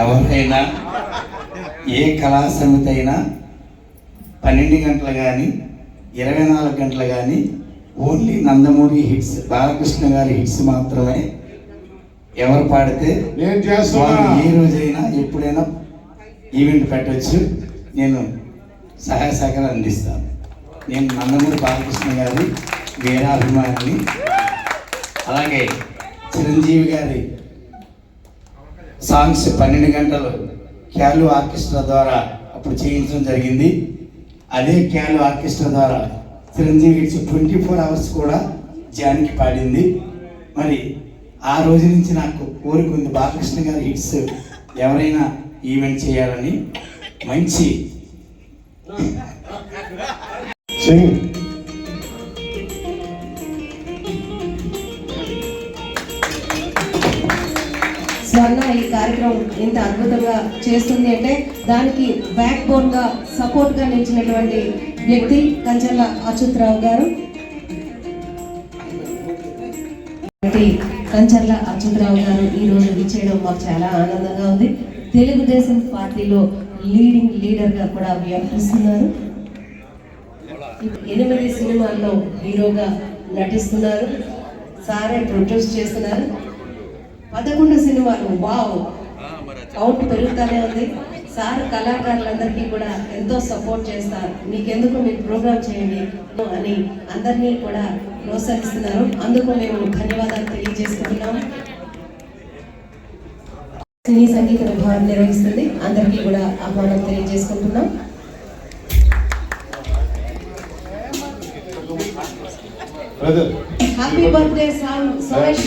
ఎవరైనా ఏ కళా సమితి అయినా పన్నెండు గంటలు కానీ ఇరవై నాలుగు గంటలు కానీ ఓన్లీ నందమూరి హిట్స్ బాలకృష్ణ గారి హిట్స్ మాత్రమే ఎవరు పాడితే నేను ఏ రోజైనా ఎప్పుడైనా ఈవెంట్ పెట్టవచ్చు నేను సహాయ సహకారం అందిస్తాను. నేను నందమూరి బాలకృష్ణ గారి వీరాభిమానిని. అలాగే చిరంజీవి గారి సాంగ్స్ పన్నెండు గంటలు క్యాలు ఆర్కెస్ట్రా ద్వారా అప్పుడు చేయించడం జరిగింది. అదే క్యాలు ఆర్కెస్ట్రా ద్వారా Chiranjeevi hits twenty four hours కూడా జానికి పాడింది. మరి ఆ రోజు నుంచి నాకు కోరిక ఉంది బాలకృష్ణ గారి హిట్స్ ఎవరైనా ఈవెంట్ చేయాలని. మంచి. సింగ్. స్వర్ణ ఈ కార్యక్రమం ఇంత అద్భుతంగా చేస్తుంది అంటే దానికి బ్యాక్ బోన్గా సపోర్ట్గా నిలిచినటువంటి వ్యక్తి కంచర్ల అచ్యుతరావు గారు. కంచర్ల అచ్యుతరావు గారు ఈ రోజు విచ్చేయడం మాకు చాలా ఆనందంగా ఉంది. తెలుగుదేశం పార్టీలో లీడింగ్ లీడర్గా కూడా వ్యవహరిస్తున్నారు ఎనిమిది సినిమాల్లో హీరోగా నటిస్తున్నారు. సారే ప్రొడ్యూస్ చేస్తున్నారు. పదకొండు సినిమాలు. వావ్. అవుట్ పెరుగుతూనే ఉంది. సార్ కళాకారులందరికీ కూడా ఎంతో సపోర్ట్ చేస్తారు. మీకెందుకు మీరు ప్రోగ్రామ్ చేయండి? అని అందరినీ కూడా ప్రోత్సహిస్తున్నారు. అందుకు మేము ధన్యవాదాలు తెలియజేసుకుంటున్నాం సినీ సంగీత విభాగం నిర్వహిస్తుంది. అందరికీ కూడా ఆహ్వానం తెలియజేసుకుంటున్నాం. Brother happy birthday song Somesh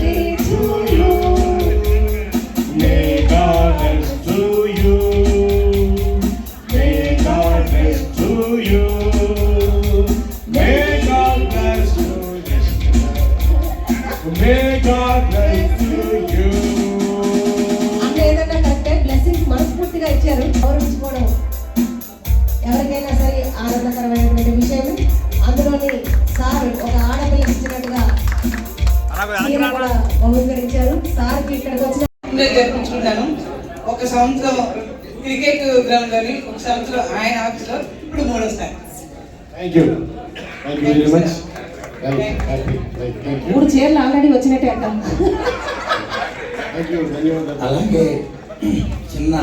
ఇక్కడికి వచ్చిన జరిపించుకుంటాను ఒక సంవత్సరం క్రికెట్ గ్రౌండ్లోని ఒక సంవత్సరం ఆయన ఆఫీస్లో ఇప్పుడు మూడోసారి Thank you. Thank you very much. Thank you. Happy. Thank thank you. మూడు చీరలు ఆల్రెడీ వచ్చినట్టే అంటాం Thank you. ధన్యవాదాలు. అలాగే చిన్న